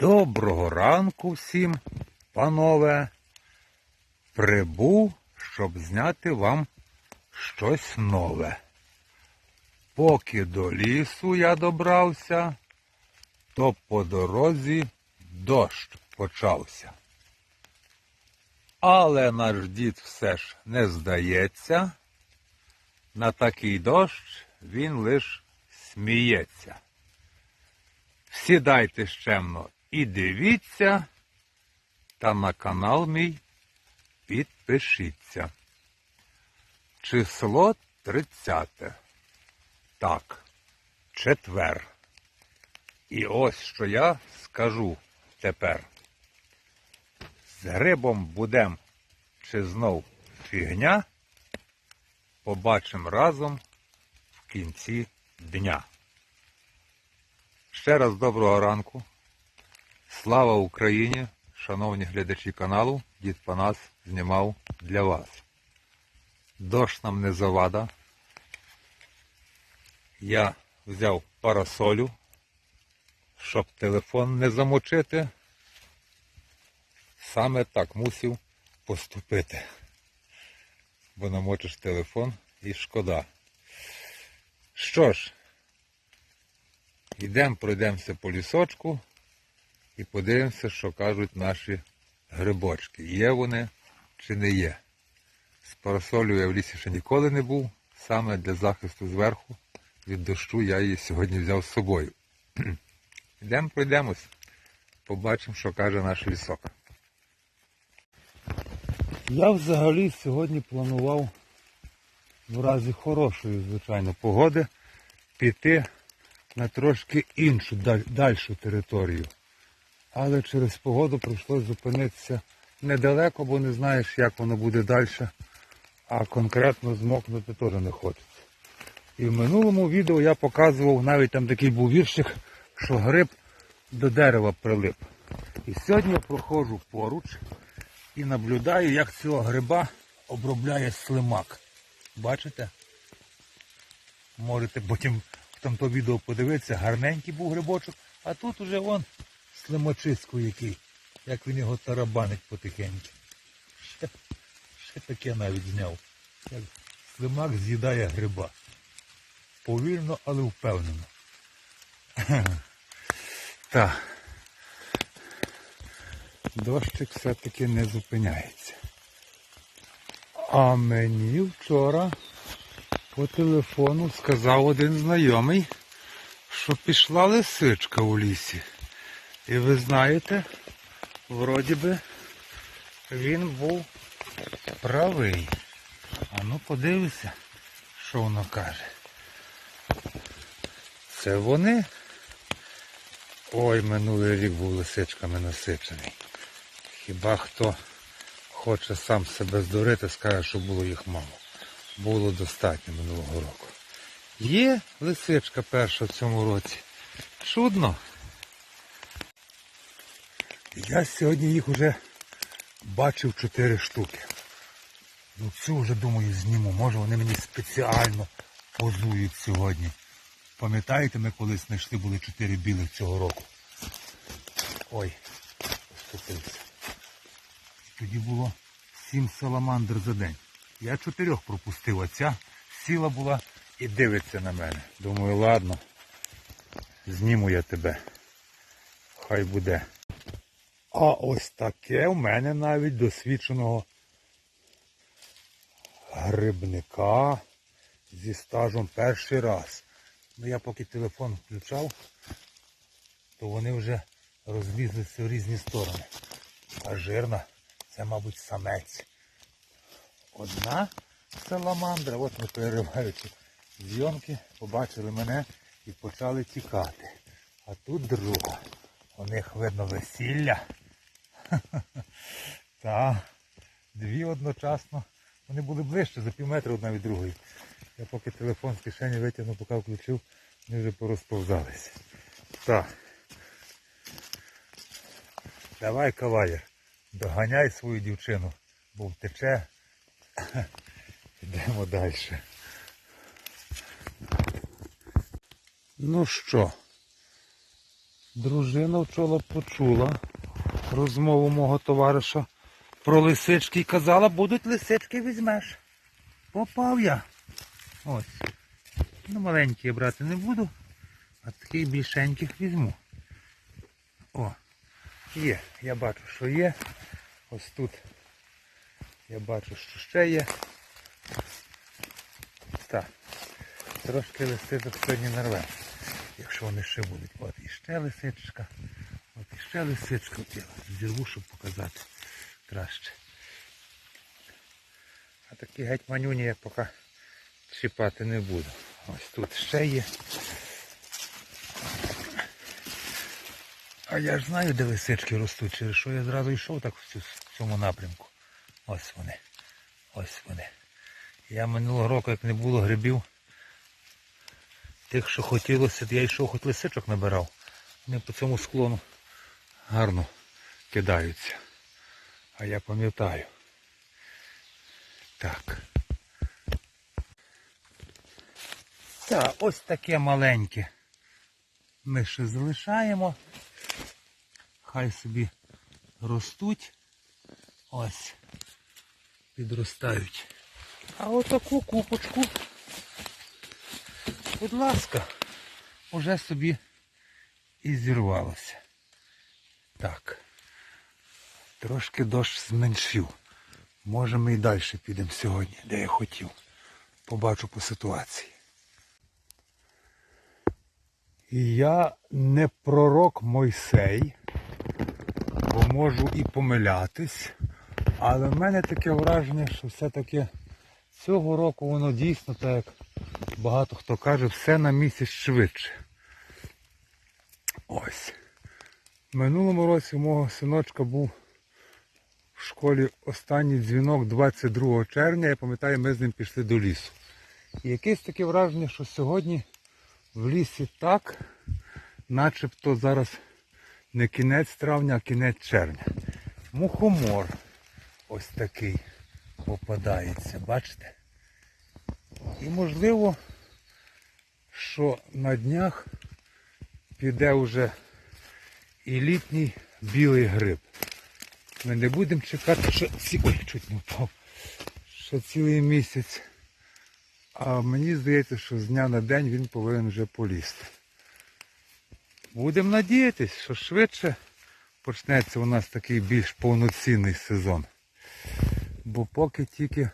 Доброго ранку всім, панове. Прибув, щоб зняти вам щось нове. Поки до лісу я добрався, то по дорозі дощ почався. Але наш дід все ж не здається. На такий дощ він лиш сміється. Сідайте щемно і дивіться, та на канал мій підпишіться. Число 30. Так, четвер. І ось що я скажу тепер. З грибом будем чи знов фігня, побачимо разом в кінці дня. Ще раз доброго ранку. Слава Україні, шановні глядачі каналу, дід Панас знімав для вас. Дощ нам не завада. Я взяв парасолю, щоб телефон не замочити. Саме так мусив поступити. Бо намочиш телефон і шкода. Що ж, йдемо, пройдемося по лісочку і подивимося, що кажуть наші грибочки. Є вони чи не є. З парасолю я в лісі ще ніколи не був. Саме для захисту зверху від дощу я її сьогодні взяв з собою. Йдемо, пройдемось, побачимо, що каже наш лісок. Я взагалі сьогодні планував в разі хорошої, звичайно, погоди піти на трошки іншу, даль- дальшу територію. Але через погоду прийшлося зупинитися недалеко, бо не знаєш, як воно буде далі, а конкретно змокнути теж не хочеться. І в минулому відео я показував, навіть там такий був віршик, що гриб до дерева прилип. І сьогодні я проходжу поруч і наблюдаю, як цього гриба обробляє слимак. Бачите? Можете потім в тамто відео подивитися, гарненький був грибочок, а тут уже вон слимачисько який, як він його тарабанить потихеньку. Ще, ще таке навіть зняв. Як слимак з'їдає гриба. Повільно, але впевнено. Так. Дощик все-таки не зупиняється. А мені вчора по телефону сказав один знайомий, що пішла лисичка у лісі. І ви знаєте, вроді би він був правий. А ну подивися, що воно каже. Це вони. Ой, минулий рік був лисичками насичений. Хіба хто хоче сам себе здурити, скаже, що було їх мало. Було достатньо минулого року. Є лисичка перша в цьому році. Чудно. Я сьогодні їх вже бачив чотири штуки. Ну цю вже думаю зніму. Може вони мені спеціально позують сьогодні. Пам'ятаєте, ми колись знайшли були чотири білих цього року. Ой, оступився. Тоді було сім саламандр за день. Я чотирьох пропустив, а ця сіла була і дивиться на мене. Думаю, ладно, зніму я тебе. Хай буде. А ось таке в мене навіть досвідченого грибника зі стажем перший раз. Ну я поки телефон включав, то вони вже розлізлися в різні сторони. А жирна, це, мабуть, самець. Одна саламандра, от ми перериваючи зйомки, побачили мене і почали тікати. А тут друга. У них видно весілля. Та дві одночасно. Вони були ближче за пів метра одна від другої. Я поки телефон з кишені витягнув, поки включив, вони вже порозповзалися. Так. Давай, кавалер, доганяй свою дівчину, бо втече. Йдемо далі. Ну що, Дружина вчора почула розмову мого товариша про лисички і казала, будуть лисички візьмеш. Попав я. Ось. Ну, маленькі я брати не буду, а таких більшеньких візьму. О, є, я бачу, що є. Ось тут я бачу, що ще є. Так. Трошки лисичок сьогодні нарвемо. Якщо вони ще будуть. От і ще лисичка. От ще лисичка. Зірву, щоб показати краще. А такі геть манюні я поки чіпати не буду. Ось тут ще є. А я ж знаю, де лисички ростуть, через що я зразу йшов так в цьому напрямку. Ось вони. Ось вони. Я минулого року, як не було грибів, тих, що хотілося, я йшов, хоч лисичок набирав. Вони по цьому склону гарно кидаються. А я пам'ятаю. Так. Так, ось таке маленьке. Ми ще залишаємо. Хай собі ростуть. Ось. Підростають. А отаку купочку, будь ласка, уже собі і зірвалося. Так. Трошки дощ зменшив. Може ми і далі підемо сьогодні, де я хотів. Побачу по ситуації. Я не пророк Мойсей, бо можу і помилятись, але в мене таке враження, що все-таки цього року воно дійсно, так як багато хто каже, все на місяць швидше. Ось. Минулому році у мого синочка був в школі останній дзвінок 22 червня. Я пам'ятаю, ми з ним пішли до лісу. І якесь таке враження, що сьогодні в лісі так, начебто зараз не кінець травня, а кінець червня. Мухомор ось такий попадається, бачите? І можливо, що на днях піде вже і літній білий гриб. Ми не будемо чекати, що. Ой, чуть не впав. Що цілий місяць. А мені здається, що з дня на день він повинен вже полізти. Будемо надіятись, що швидше почнеться у нас такий більш повноцінний сезон. Бо поки тільки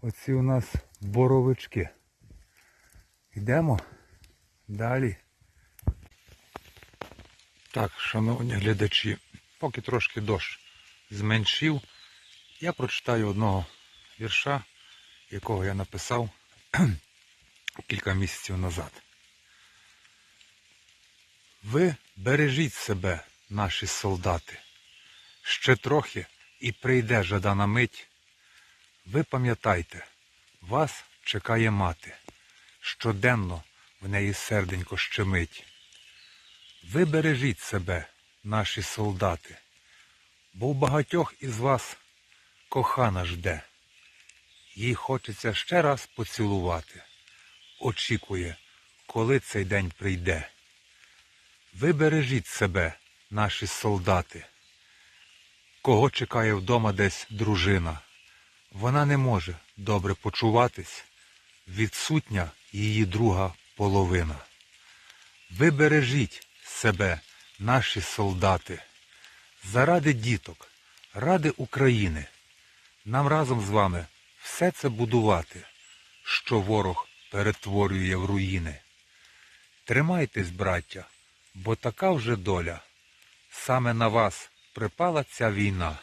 оці у нас боровички. Йдемо далі. Так, шановні глядачі, поки трошки дощ зменшив, я прочитаю одного вірша, якого я написав кілька місяців назад. Ви бережіть себе, наші солдати. Ще трохи і прийде жадана мить. Ви пам'ятайте, вас чекає мати, щоденно в неї серденько щемить. Ви бережіть себе, наші солдати, бо в багатьох із вас кохана жде. Їй хочеться ще раз поцілувати. Очікує, коли цей день прийде. Ви бережіть себе, наші солдати. Кого чекає вдома десь дружина? Вона не може добре почуватись, відсутня її друга половина. Ви бережіть себе, наші солдати, заради діток, ради України. Нам разом з вами все це будувати, що ворог перетворює в руїни. Тримайтесь, браття, бо така вже доля. Саме на вас припала ця війна.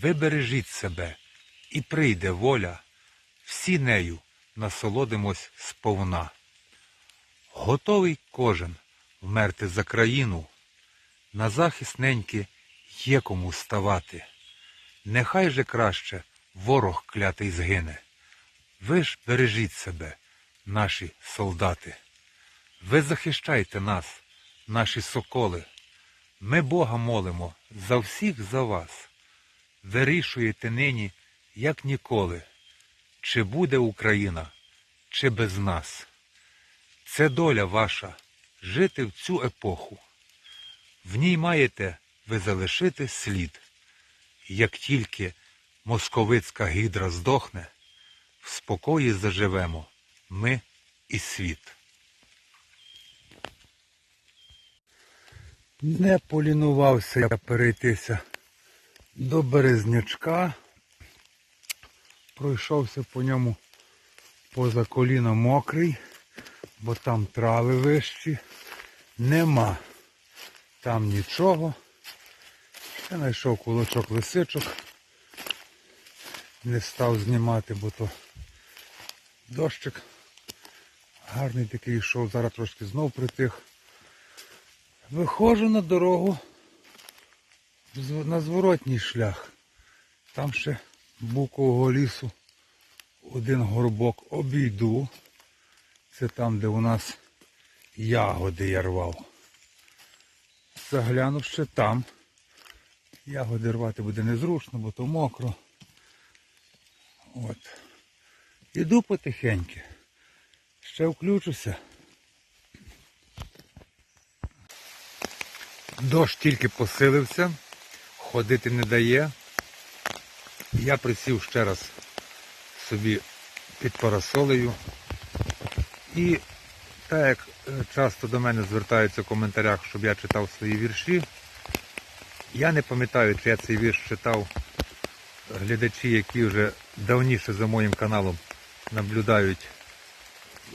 Ви бережіть себе, і прийде воля, всі нею насолодимось сповна. Готовий кожен вмерти за країну, на захист неньки є кому ставати. Нехай же краще ворог клятий згине. Ви ж бережіть себе, наші солдати. Ви захищайте нас, наші соколи. Ми Бога молимо за всіх за вас. Вирішуєте нині, як ніколи, чи буде Україна, чи без нас. Це доля ваша, жити в цю епоху. В ній маєте ви залишити слід. Як тільки московицька гідра здохне, в спокої заживемо ми і світ. Не полінувався я перейтися до березнячка. Пройшовся по ньому поза коліно мокрий, бо там трави вищі. Нема там нічого. Я знайшов кулачок лисичок. Не став знімати, бо то дощик гарний такий йшов, зараз трошки знов притих. Виходжу на дорогу на зворотній шлях. Там ще букового лісу один горбок обійду. Це там, де у нас ягоди я рвав. Заглянув ще там. Ягоди рвати буде незручно, бо то мокро. От. Іду потихеньки. Ще включуся. Дощ тільки посилився, ходити не дає. Я присів ще раз собі під парасолею. І так як е, часто до мене звертаються в коментарях, щоб я читав свої вірші, я не пам'ятаю, чи я цей вірш читав глядачі, які вже давніше за моїм каналом наблюдають.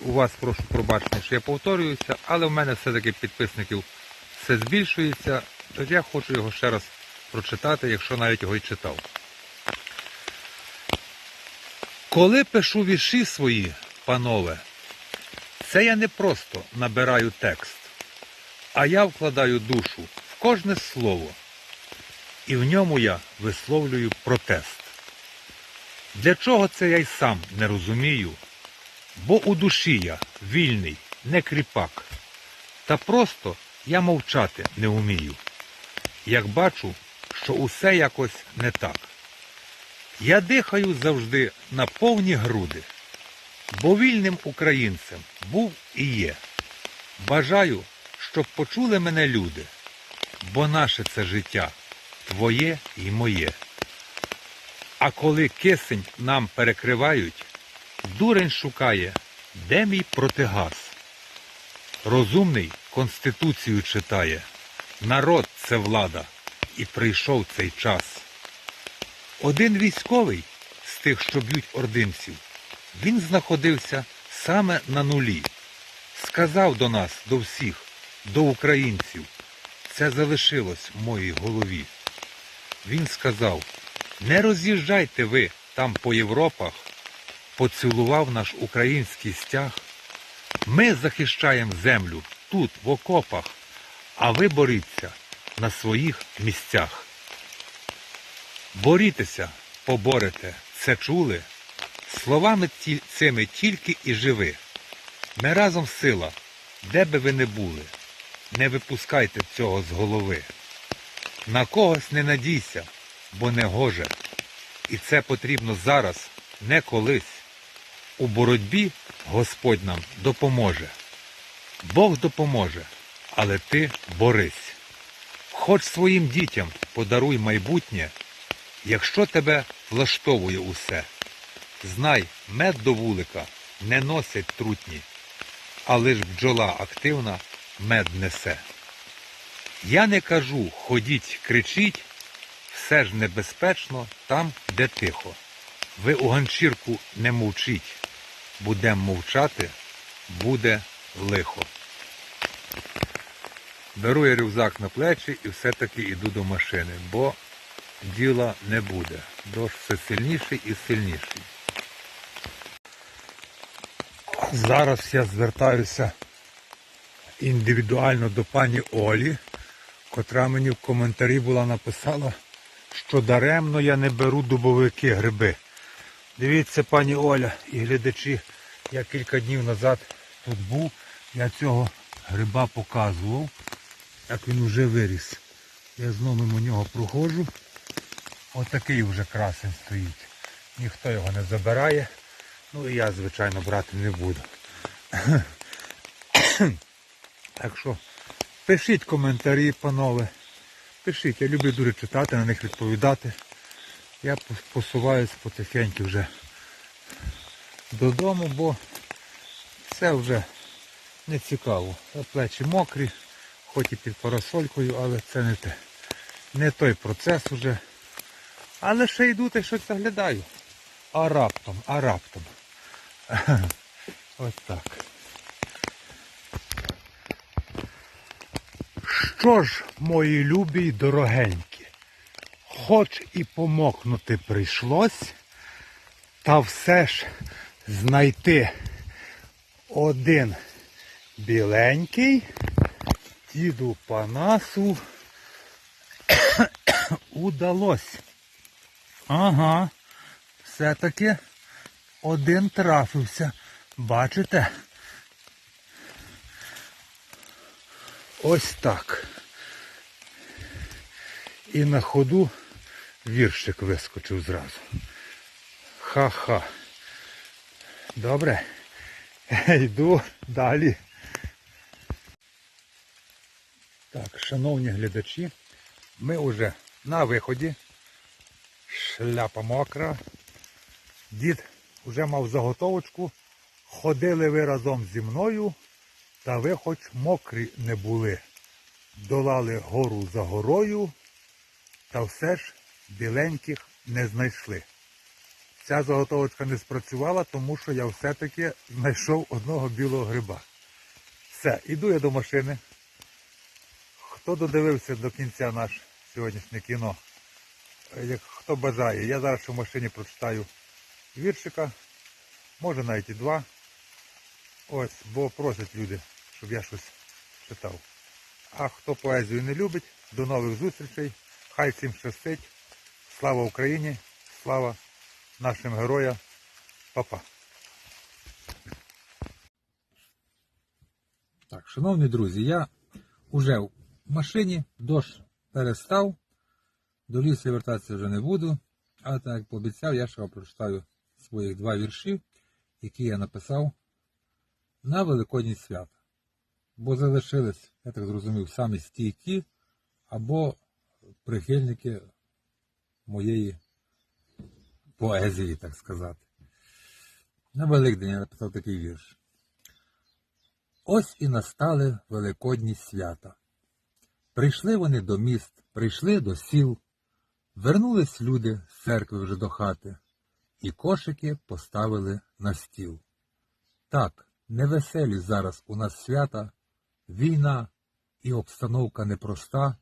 У вас прошу пробачення, що я повторююся, але в мене все-таки підписників все збільшується, тож я хочу його ще раз прочитати, якщо навіть його й читав. Коли пишу вірші свої, панове, це я не просто набираю текст, а я вкладаю душу в кожне слово, і в ньому я висловлюю протест. Для чого це я й сам не розумію, бо у душі я вільний, не кріпак, та просто я мовчати не вмію, як бачу, що усе якось не так. Я дихаю завжди на повні груди, бо вільним українцем був і є. Бажаю, щоб почули мене люди, бо наше це життя твоє і моє. А коли кисень нам перекривають, дурень шукає, де мій протигаз. Розумний Конституцію читає, народ це влада, і прийшов цей час. Один військовий з тих, що б'ють ординців, він знаходився саме на нулі. Сказав до нас, до всіх, до українців, це залишилось в моїй голові. Він сказав, не роз'їжджайте ви там по Європах, поцілував наш український стяг. Ми захищаємо землю тут, в окопах, а ви боріться на своїх місцях. Борітеся, поборете, це чули? Словами цими тільки і живи. Ми разом сила, де би ви не були. Не випускайте цього з голови. На когось не надійся, бо не гоже. І це потрібно зараз, не колись. У боротьбі Господь нам допоможе. Бог допоможе, але ти борись. Хоч своїм дітям подаруй майбутнє, якщо тебе влаштовує усе. Знай, мед до вулика не носять трутні, а лиш бджола активна мед несе. Я не кажу ходіть, кричіть, все ж небезпечно там, де тихо. Ви у ганчірку не мовчіть, будем мовчати, буде лихо. Беру я рюкзак на плечі і все-таки йду до машини, бо діла не буде. Дощ все сильніший і сильніший. Зараз я звертаюся індивідуально до пані Олі, котра мені в коментарі була написала, що даремно я не беру дубовики гриби. Дивіться, пані Оля і глядачі, я кілька днів назад тут був, я цього гриба показував, як він вже виріс. Я знову мимо нього проходжу. Отакий вже красень стоїть. Ніхто його не забирає. Ну і я, звичайно, брати не буду. Так що пишіть коментарі, панове. Пишіть, я люблю дуже читати, на них відповідати. Я пос- посуваюсь потихеньку вже додому, бо це вже не цікаво. Плечі мокрі, хоч і під парасолькою, але це не те. Не той процес уже. Але ще йду й щось заглядаю. А раптом, а раптом. Ось так. Що ж, мої любі й дорогенькі, хоч і помокнути прийшлось, та все ж знайти один біленький діду Панасу удалось. Ага, все-таки один трафився. Бачите? Ось так. І на ходу віршик вискочив зразу. Ха-ха. Добре. Йду далі. Так, шановні глядачі, ми вже на виході. Шляпа мокра. Дід вже мав заготовочку. Ходили ви разом зі мною, та ви хоч мокрі не були. Долали гору за горою, та все ж біленьких не знайшли. Ця заготовочка не спрацювала, тому що я все-таки знайшов одного білого гриба. Все, іду я до машини. Хто додивився до кінця наш сьогоднішнє кіно, хто бажає, я зараз в машині прочитаю віршика, може навіть і два. Ось, бо просять люди, щоб я щось читав. А хто поезію не любить, до нових зустрічей. Хай всім щастить. Слава Україні! Слава нашим героям. Па-па. Так, шановні друзі, я вже в машині, дощ перестав, до лісу вертатися вже не буду, а так як пообіцяв, я ще прочитаю своїх два вірші, які я написав на Великодні свята. Бо залишились, я так зрозумів, самі стійкі або прихильники моєї поезії, так сказати. На Великдень я написав такий вірш. Ось і настали великодні свята. Прийшли вони до міст, прийшли до сіл, вернулись люди з церкви вже до хати, і кошики поставили на стіл. Так, невеселі зараз у нас свята, війна і обстановка непроста,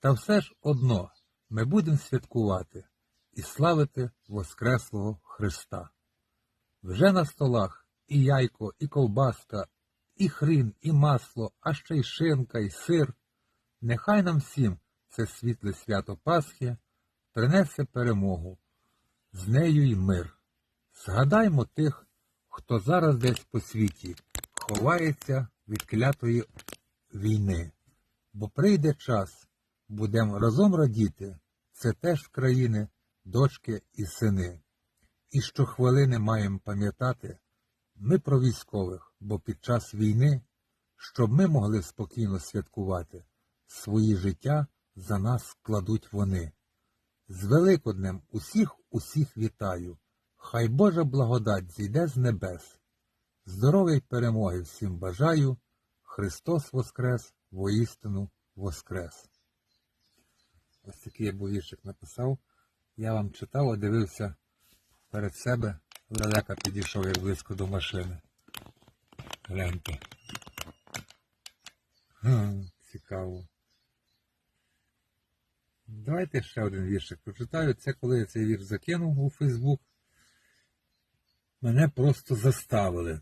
та все ж одно ми будемо святкувати і славити Воскреслого Христа. Вже на столах і яйко, і ковбаска, і хрін, і масло, а ще й шинка, і сир. Нехай нам всім це світле свято Пасхи принесе перемогу, з нею й мир. Згадаймо тих, хто зараз десь по світі ховається від клятої війни, бо прийде час, будемо разом радіти, це теж в країни дочки і сини. І щохвилини маємо пам'ятати ми про військових, бо під час війни, щоб ми могли спокійно святкувати, свої життя за нас кладуть вони. З Великоднем усіх усіх вітаю, хай Божа благодать зійде з небес. Здоров'я перемоги всім бажаю, Христос Воскрес, воістину Воскрес. Ось такий я був написав. Я вам читав, а дивився перед себе, далеко підійшов як близько до машини. Гляньте. Цікаво. Давайте ще один віршик прочитаю. Це коли я цей вірш закинув у Фейсбук. Мене просто заставили.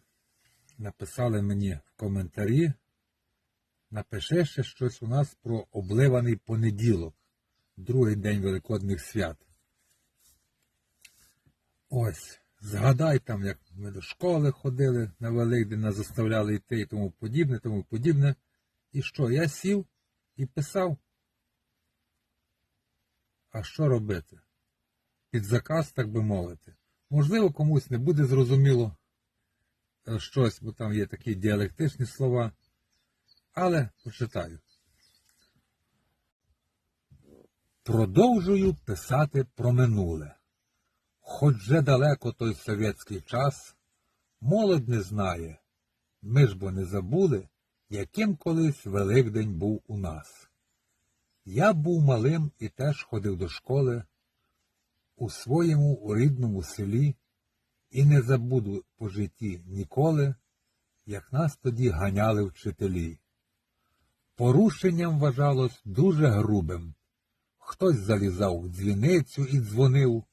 Написали мені в коментарі. Напиши ще щось у нас про обливаний понеділок, другий день Великодних свят. Ось, згадай там, як ми до школи ходили на Великдень, нас заставляли йти і тому подібне, тому подібне. І що, я сів і писав. А що робити? Під заказ, так би мовити. Можливо, комусь не буде зрозуміло е, щось, бо там є такі діалектичні слова. але почитаю. Продовжую писати про минуле. Хоч же далеко той совєтський час, молодь не знає, ми ж бо не забули, яким колись Великдень був у нас. Я був малим і теж ходив до школи у своєму рідному селі і не забуду по житті ніколи, як нас тоді ганяли вчителі. Порушенням вважалось дуже грубим. Хтось залізав в дзвіницю і дзвонив,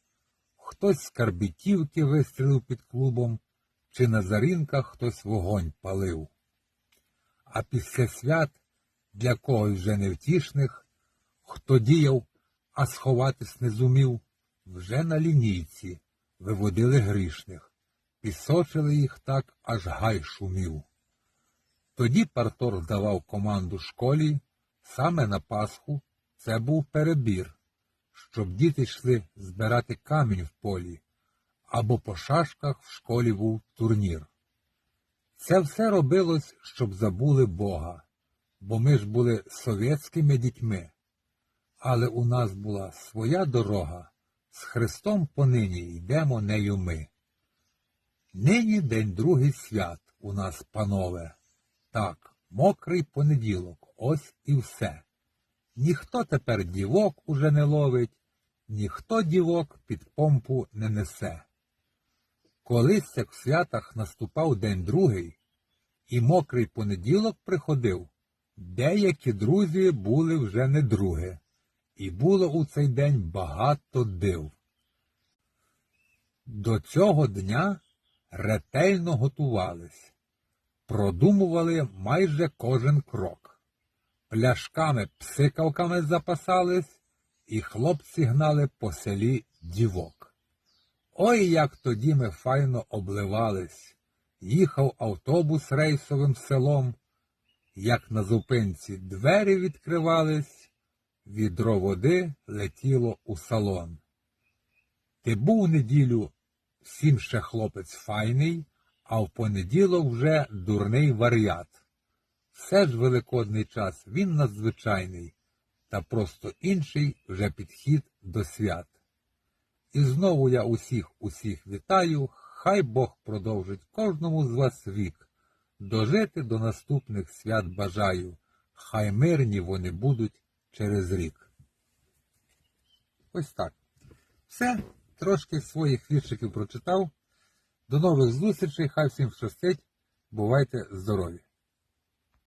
хтось з карбітівки вистрілив під клубом, чи на заринках хтось вогонь палив. А після свят для когось вже невтішних, хто діяв, а сховатись не зумів, вже на лінійці виводили грішних, пісочили їх так, аж гай шумів. Тоді партор давав команду школі, саме на Пасху це був перебір, щоб діти йшли збирати камінь в полі, або по шашках в школі був турнір. Це все робилось, щоб забули Бога, бо ми ж були совєтськими дітьми. Але у нас була своя дорога, з Христом понині йдемо нею ми. Нині день другий свят у нас, панове. Так, мокрий понеділок, ось і все. Ніхто тепер дівок уже не ловить, ніхто дівок під помпу не несе. Колись як в святах наступав день другий, і мокрий понеділок приходив, деякі друзі були вже не други, і було у цей день багато див. До цього дня ретельно готувались, продумували майже кожен крок. Пляшками псикавками запасались, і хлопці гнали по селі дівок. Ой, як тоді ми файно обливались, їхав автобус рейсовим селом, як на зупинці двері відкривались, відро води летіло у салон. Ти був у неділю всім ще хлопець файний, а в понеділок вже дурний варіат. Все ж великодний час він надзвичайний, та просто інший вже підхід до свят. І знову я усіх усіх вітаю, хай Бог продовжить кожному з вас вік. Дожити до наступних свят бажаю, хай мирні вони будуть через рік. Ось так. Все, трошки своїх віршиків прочитав. До нових зустрічей, хай всім щастить. Бувайте здорові!